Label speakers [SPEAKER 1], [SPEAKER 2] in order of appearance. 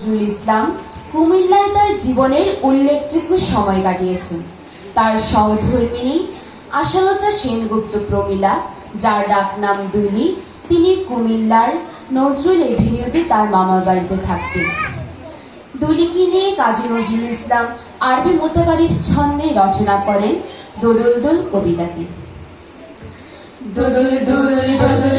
[SPEAKER 1] নজরুল ইসলাম কুমিল্লায় তার জীবনের উল্লেখযোগ্য সময় কাটিয়েছেন। তার সহধর্মিনী আশালতা সেনগুপ্ত প্রমীলা, যার ডাকনাম দুলি, তিনি কুমিল্লার নজরুল এভিনিউতে তার মামার বাড়িতে থাকতেন। দুলিকে নিয়ে কাজী নজরুল ইসলাম আরবি মোতাকারিফ ছন্দে রচনা করেন দোদুল দোল কবিতাটি।
[SPEAKER 2] দোদুল দুল দোদুল